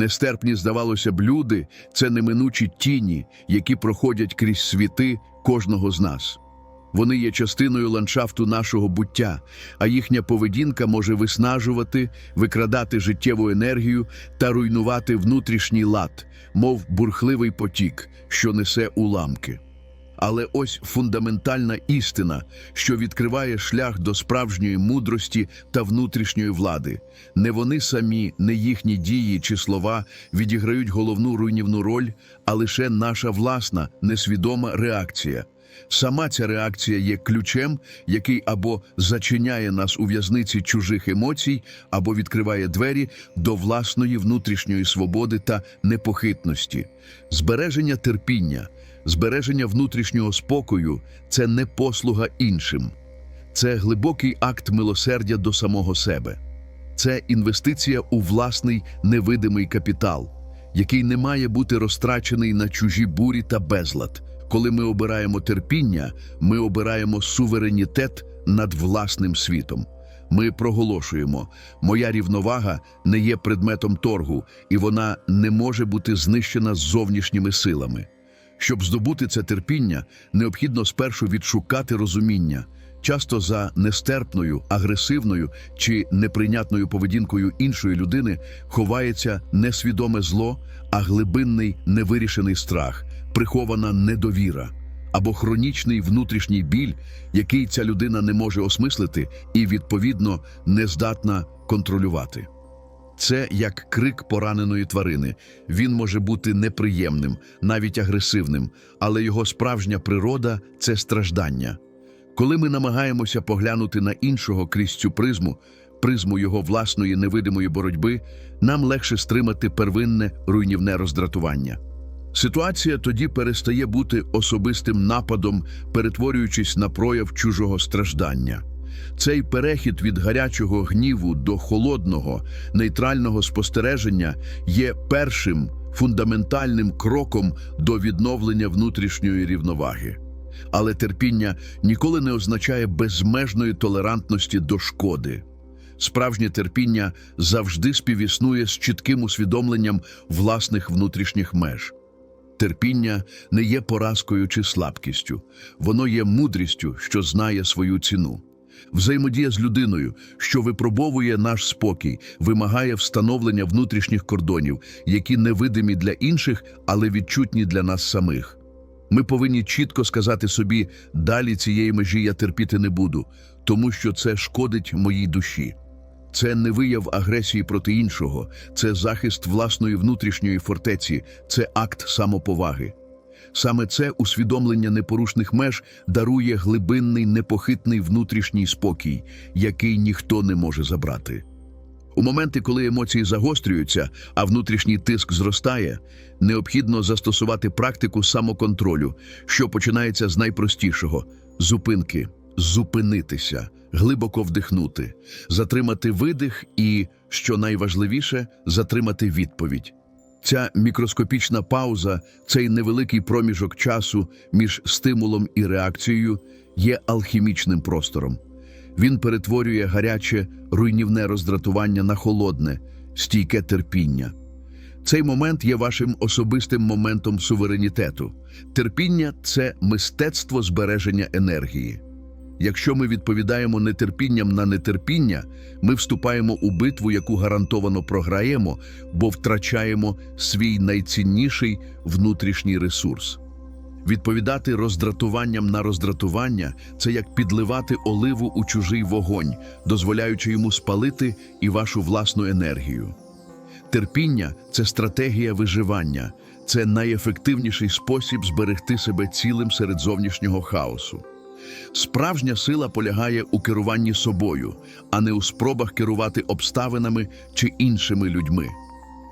Нестерпні, здавалося б, люди це неминучі тіні, які проходять крізь світи кожного з нас. Вони є частиною ландшафту нашого буття, а їхня поведінка може виснажувати, викрадати життєву енергію та руйнувати внутрішній лад, мов бурхливий потік, що несе уламки. Але ось фундаментальна істина, що відкриває шлях до справжньої мудрості та внутрішньої влади. Не вони самі, не їхні дії чи слова відіграють головну руйнівну роль, а лише наша власна несвідома реакція. Сама ця реакція є ключем, який або зачиняє нас у в'язниці чужих емоцій, або відкриває двері до власної внутрішньої свободи та непохитності. Збереження терпіння, збереження внутрішнього спокою це не послуга іншим, це глибокий акт милосердя до самого себе. Це інвестиція у власний невидимий капітал, який не має бути розтрачений на чужі бурі та безлад. Коли ми обираємо терпіння, ми обираємо суверенітет над власним світом. Ми проголошуємо, моя рівновага не є предметом торгу, і вона не може бути знищена зовнішніми силами. Щоб здобути це терпіння, необхідно спершу відшукати розуміння. Часто за нестерпною, агресивною чи неприйнятною поведінкою іншої людини ховається несвідоме зло, а глибинний невирішений страх, прихована недовіра або хронічний внутрішній біль, який ця людина не може осмислити і, відповідно, не здатна контролювати. Це як крик пораненої тварини. Він може бути неприємним, навіть агресивним, але його справжня природа це страждання. Коли ми намагаємося поглянути на іншого крізь цю призму, призму його власної невидимої боротьби, нам легше стримати первинне руйнівне роздратування. Ситуація тоді перестає бути особистим нападом, перетворюючись на прояв чужого страждання. Цей перехід від гарячого гніву до холодного, нейтрального спостереження є першим фундаментальним кроком до відновлення внутрішньої рівноваги. Але терпіння ніколи не означає безмежної толерантності до шкоди. Справжнє терпіння завжди співіснує з чітким усвідомленням власних внутрішніх меж. Терпіння не є поразкою чи слабкістю, воно є мудрістю, що знає свою ціну. Взаємодія з людиною, що випробовує наш спокій, вимагає встановлення внутрішніх кордонів, які невидимі для інших, але відчутні для нас самих. Ми повинні чітко сказати собі, далі цієї межі я терпіти не буду, тому що це шкодить моїй душі. Це не вияв агресії проти іншого, це захист власної внутрішньої фортеці, це акт самоповаги. Саме це усвідомлення непорушних меж дарує глибинний непохитний внутрішній спокій, який ніхто не може забрати. У моменти, коли емоції загострюються, а внутрішній тиск зростає, необхідно застосувати практику самоконтролю, що починається з найпростішого зупинки, зупинитися, глибоко вдихнути, затримати видих і, що найважливіше, затримати відповідь. Ця мікроскопічна пауза, цей невеликий проміжок часу між стимулом і реакцією є алхімічним простором. Він перетворює гаряче, руйнівне роздратування на холодне, стійке терпіння. Цей момент є вашим особистим моментом суверенітету. Терпіння це мистецтво збереження енергії. Якщо ми відповідаємо нетерпінням на нетерпіння, ми вступаємо у битву, яку гарантовано програємо, бо втрачаємо свій найцінніший внутрішній ресурс. Відповідати роздратуванням на роздратування це як підливати оливу у чужий вогонь, дозволяючи йому спалити і вашу власну енергію. Терпіння це стратегія виживання, це найефективніший спосіб зберегти себе цілим серед зовнішнього хаосу. Справжня сила полягає у керуванні собою, а не у спробах керувати обставинами чи іншими людьми.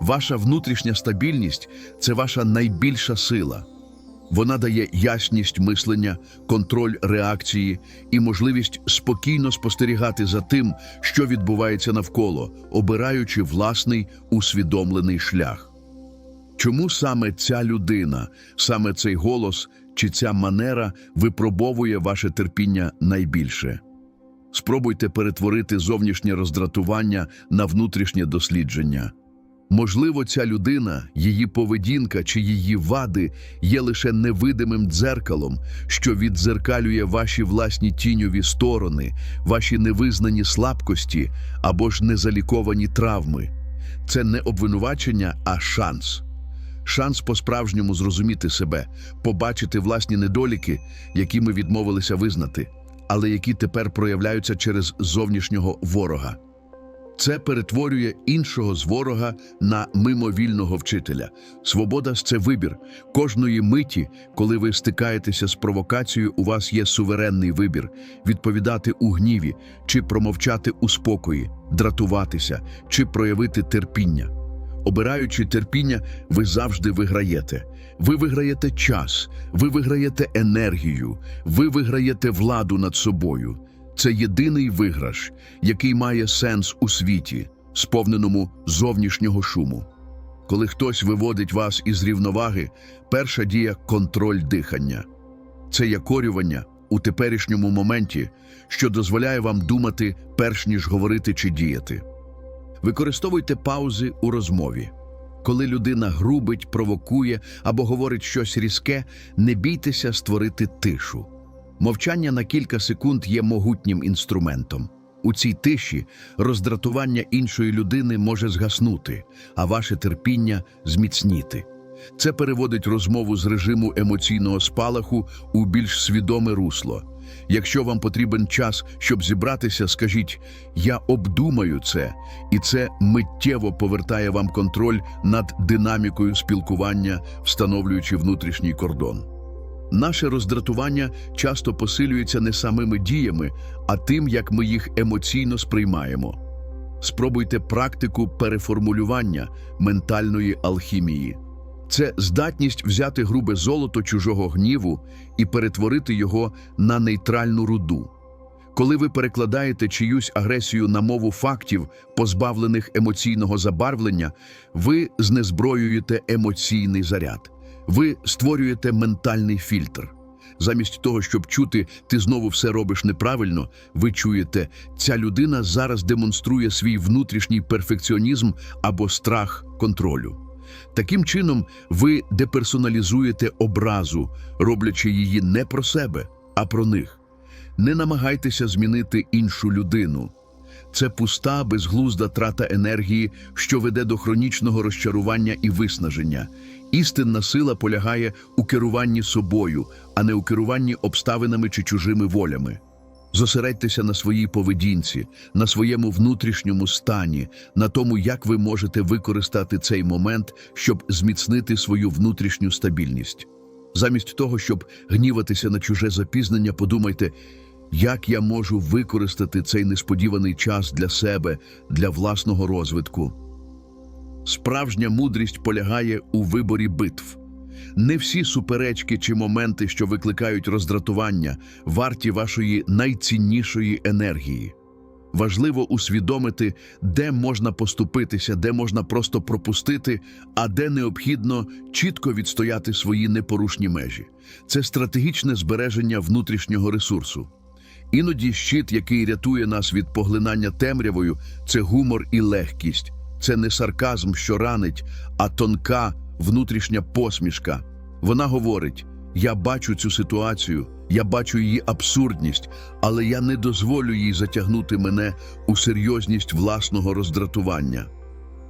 Ваша внутрішня стабільність це ваша найбільша сила. Вона дає ясність мислення, контроль реакції і можливість спокійно спостерігати за тим, що відбувається навколо, обираючи власний усвідомлений шлях. Чому саме ця людина, саме цей голос чи ця манера випробовує ваше терпіння найбільше? Спробуйте перетворити зовнішнє роздратування на внутрішнє дослідження. Можливо, ця людина, її поведінка чи її вади є лише невидимим дзеркалом, що віддзеркалює ваші власні тіньові сторони, ваші невизнані слабкості або ж незаліковані травми. Це не обвинувачення, а шанс. Шанс по-справжньому зрозуміти себе, побачити власні недоліки, які ми відмовилися визнати, але які тепер проявляються через зовнішнього ворога. Це перетворює іншого з ворога на мимовільного вчителя. Свобода – це вибір. Кожної миті, коли ви стикаєтеся з провокацією, у вас є суверенний вибір – відповідати у гніві, чи промовчати у спокої, дратуватися, чи проявити терпіння. Обираючи терпіння, ви завжди виграєте. Ви виграєте час, ви виграєте енергію, ви виграєте владу над собою. Це єдиний виграш, який має сенс у світі, сповненому зовнішнього шуму. Коли хтось виводить вас із рівноваги, перша дія контроль дихання. Це якорювання у теперішньому моменті, що дозволяє вам думати, перш ніж говорити чи діяти. Використовуйте паузи у розмові. Коли людина грубить, провокує або говорить щось різке, не бійтеся створити тишу. Мовчання на кілька секунд є могутнім інструментом. У цій тиші роздратування іншої людини може згаснути, а ваше терпіння зміцніти. Це переводить розмову з режиму емоційного спалаху у більш свідоме русло. Якщо вам потрібен час, щоб зібратися, скажіть Я обдумаю це, і це миттєво повертає вам контроль над динамікою спілкування, встановлюючи внутрішній кордон. Наше роздратування часто посилюється не самими діями, а тим, як ми їх емоційно сприймаємо. Спробуйте практику переформулювання ментальної алхімії. Це здатність взяти грубе золото чужого гніву і перетворити його на нейтральну руду. Коли ви перекладаєте чиюсь агресію на мову фактів, позбавлених емоційного забарвлення, ви знезброюєте емоційний заряд. Ви створюєте ментальний фільтр. Замість того, щоб чути ти знову все робиш неправильно, ви чуєте, ця людина зараз демонструє свій внутрішній перфекціонізм або страх контролю. Таким чином, ви деперсоналізуєте образу, роблячи її не про себе, а про них. Не намагайтеся змінити іншу людину. Це пуста, безглузда трата енергії, що веде до хронічного розчарування і виснаження. Істинна сила полягає у керуванні собою, а не у керуванні обставинами чи чужими волями. Зосередьтеся на своїй поведінці, на своєму внутрішньому стані, на тому, як ви можете використати цей момент, щоб зміцнити свою внутрішню стабільність. Замість того, щоб гніватися на чуже запізнення, подумайте, як я можу використати цей несподіваний час для себе, для власного розвитку. Справжня мудрість полягає у виборі битв. Не всі суперечки чи моменти, що викликають роздратування, варті вашої найціннішої енергії. Важливо усвідомити, де можна поступитися, де можна просто пропустити, а де необхідно чітко відстояти свої непорушні межі. Це стратегічне збереження внутрішнього ресурсу. Іноді щит, який рятує нас від поглинання темрявою, це гумор і легкість. Це не сарказм, що ранить, а тонка внутрішня посмішка. Вона говорить: я бачу цю ситуацію, я бачу її абсурдність, але я не дозволю їй затягнути мене у серйозність власного роздратування.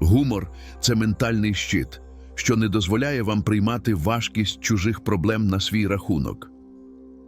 Гумор це ментальний щит, що не дозволяє вам приймати важкість чужих проблем на свій рахунок.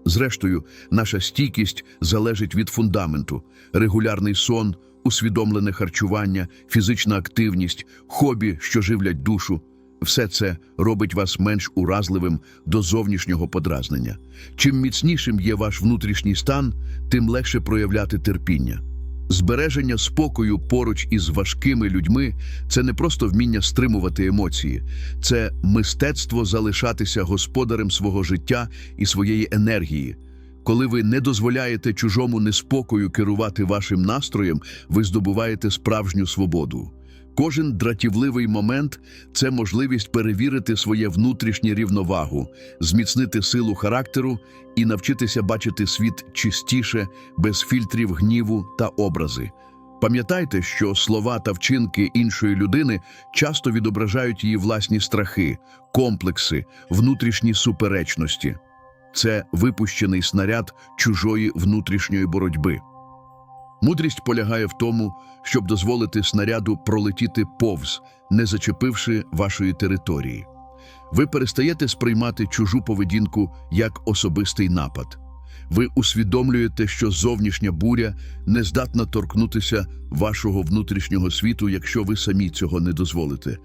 Зрештою, наша стійкість залежить від фундаменту, регулярний сон, усвідомлене харчування, фізична активність, хобі, що живлять душу. Все це робить вас менш уразливим до зовнішнього подразнення. Чим міцнішим є ваш внутрішній стан, тим легше проявляти терпіння. Збереження спокою поруч із важкими людьми це не просто вміння стримувати емоції, це мистецтво залишатися господарем свого життя і своєї енергії. Коли ви не дозволяєте чужому неспокою керувати вашим настроєм, ви здобуваєте справжню свободу. Кожен дратівливий момент це можливість перевірити своє внутрішнє рівновагу, зміцнити силу характеру і навчитися бачити світ чистіше, без фільтрів гніву та образи. Пам'ятайте, що слова та вчинки іншої людини часто відображають її власні страхи, комплекси, внутрішні суперечності. Це випущений снаряд чужої внутрішньої боротьби. Мудрість полягає в тому, щоб дозволити снаряду пролетіти повз, не зачепивши вашої території. Ви перестаєте сприймати чужу поведінку як особистий напад. Ви усвідомлюєте, що зовнішня буря не здатна торкнутися вашого внутрішнього світу, якщо ви самі цього не дозволите.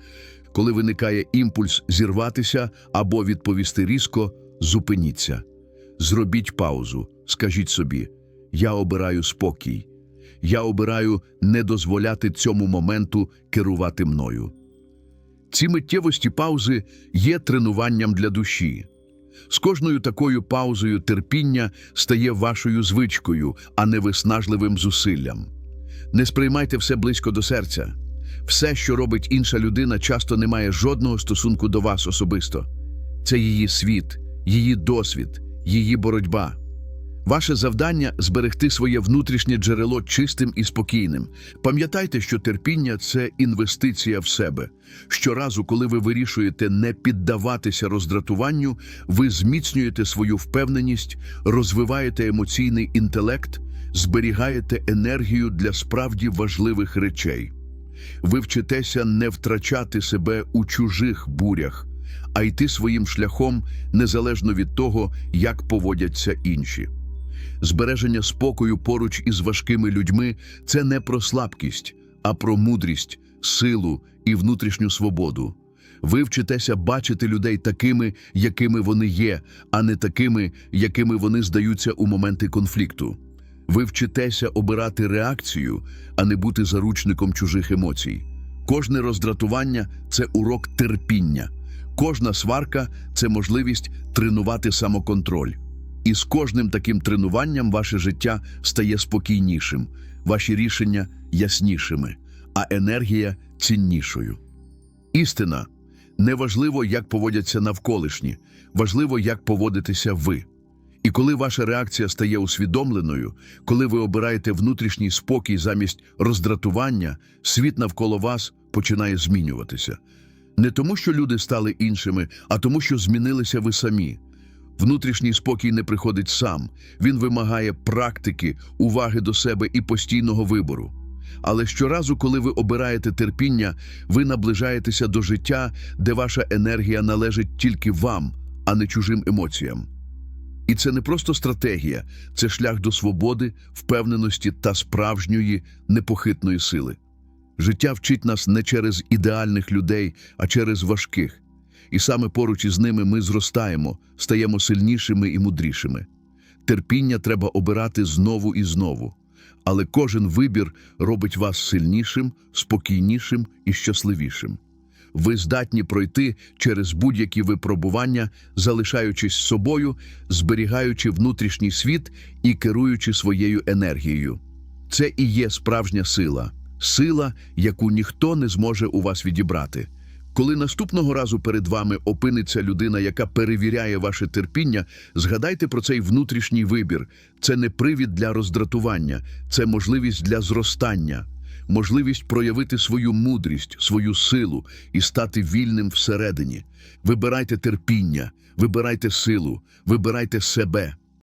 Коли виникає імпульс зірватися або відповісти різко, зупиніться. Зробіть паузу, скажіть собі: я обираю спокій. Я обираю не дозволяти цьому моменту керувати мною. Ці миттєвості паузи є тренуванням для душі. З кожною такою паузою терпіння стає вашою звичкою, а не виснажливим зусиллям. Не сприймайте все близько до серця. Все, що робить інша людина, часто не має жодного стосунку до вас особисто. Це її світ, її досвід, її боротьба. Ваше завдання зберегти своє внутрішнє джерело чистим і спокійним. Пам'ятайте, що терпіння це інвестиція в себе. Щоразу, коли ви вирішуєте не піддаватися роздратуванню, ви зміцнюєте свою впевненість, розвиваєте емоційний інтелект, зберігаєте енергію для справді важливих речей. Ви вчитеся не втрачати себе у чужих бурях, а йти своїм шляхом незалежно від того, як поводяться інші. Збереження спокою поруч із важкими людьми це не про слабкість, а про мудрість, силу і внутрішню свободу. Ви вчитеся бачити людей такими, якими вони є, а не такими, якими вони здаються у моменти конфлікту. Ви вчитеся обирати реакцію, а не бути заручником чужих емоцій. Кожне роздратування це урок терпіння. Кожна сварка це можливість тренувати самоконтроль. І з кожним таким тренуванням ваше життя стає спокійнішим, ваші рішення яснішими, а енергія ціннішою. Істина неважливо, як поводяться навколишні, важливо, як поводитеся ви. І коли ваша реакція стає усвідомленою, коли ви обираєте внутрішній спокій замість роздратування, світ навколо вас починає змінюватися. Не тому, що люди стали іншими, а тому, що змінилися ви самі. Внутрішній спокій не приходить сам, він вимагає практики, уваги до себе і постійного вибору. Але щоразу, коли ви обираєте терпіння, ви наближаєтеся до життя, де ваша енергія належить тільки вам, а не чужим емоціям. І це не просто стратегія, це шлях до свободи, впевненості та справжньої непохитної сили. Життя вчить нас не через ідеальних людей, а через важких. І саме поруч із ними ми зростаємо, стаємо сильнішими і мудрішими. Терпіння треба обирати знову і знову. Але кожен вибір робить вас сильнішим, спокійнішим і щасливішим. Ви здатні пройти через будь-які випробування, залишаючись собою, зберігаючи внутрішній світ і керуючи своєю енергією. Це і є справжня сила, сила, яку ніхто не зможе у вас відібрати. Коли наступного разу перед вами опиниться людина, яка перевіряє ваше терпіння, згадайте про цей внутрішній вибір. Це не привід для роздратування, це можливість для зростання, можливість проявити свою мудрість, свою силу і стати вільним всередині. Вибирайте терпіння, вибирайте силу, вибирайте себе.